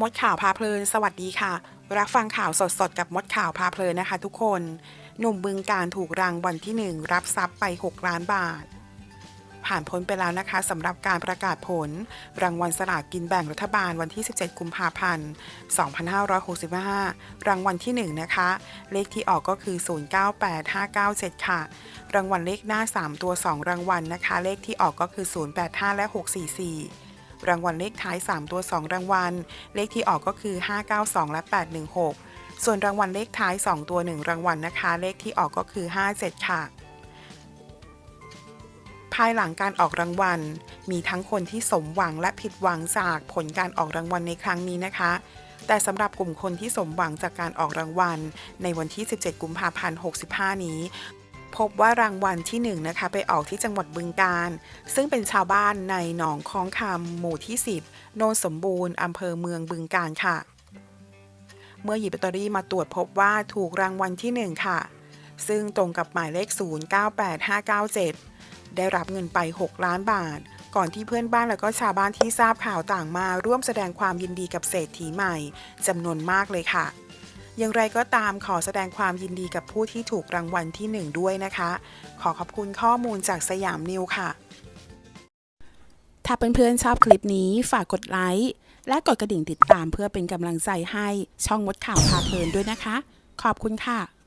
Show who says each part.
Speaker 1: มดข่าวพาเพลิน สวัสดีค่ะ รับฟังข่าวสดๆ กับมดข่าวพาเพลินนะคะทุกคน หนุ่มบึงการถูกรางวัลที่ 1 รับทรัพย์ไป 6 ล้านบาท ผ่านพ้นไปแล้วนะคะสำหรับการประกาศผล รางวัลสลากกินแบ่งรัฐบาลวันที่ 17 กุมภาพันธ์ 2565 รางวัลที่ 1 นะคะ เลขที่ออกก็คือ 098597 ค่ะ รางวัลเลขหน้า 3 ตัว 2 รางวัลนะคะ เลขที่ออกก็คือ 085 และ 644 รางวัลเลขท้าย 3 ตัว 2 รางวัล เลขที่ออกก็คือ 592 และ 816 ส่วนรางวัลเลขท้าย 2 ตัว 1 รางวัลนะคะ เลขที่ออกก็คือ 57 ค่ะ ภายหลังการออกรางวัล มีทั้งคนที่สมหวังและผิดหวังจากผลการออกรางวัลในครั้งนี้นะคะแต่สำหรับกลุ่มคนที่สมหวังจากการออกรางวัล ในวันที่ 17 กุมภาพันธ์ 65 นี้ พบว่ารางวัลที่1นะคะไปออกที่จังหวัดบึงกาฬซึ่งเป็นชาวบ้านในหนองคลองคำหมู่ที่ 10 โนนสมบูรณ์อำเภอเมืองบึงกาฬค่ะ เมื่อหยิบลอตเตอรี่มาตรวจพบว่าถูกรางวัลที่ 1 ค่ะ ซึ่งตรงกับหมายเลข 098597 ได้รับเงินไป 6 ล้านบาท ก่อนที่เพื่อนบ้านและก็ชาวบ้านที่ทราบข่าวต่างมาร่วมแสดงความยินดีกับเศรษฐีใหม่จำนวนมากเลยค่ะ อย่างไรก็ตามขอแสดงความยินดีกับผู้ที่ถูกรางวัลที่ 1 ด้วยนะคะ ขอขอบคุณข้อมูลจากสยามนิวค่ะ ถ้าเพื่อนๆชอบคลิปนี้ฝากกดไลค์และกดกระดิ่งติดตามเพื่อเป็นกำลังใจให้ช่องมดข่าวพาเพลินด้วยนะคะ ขอบคุณค่ะ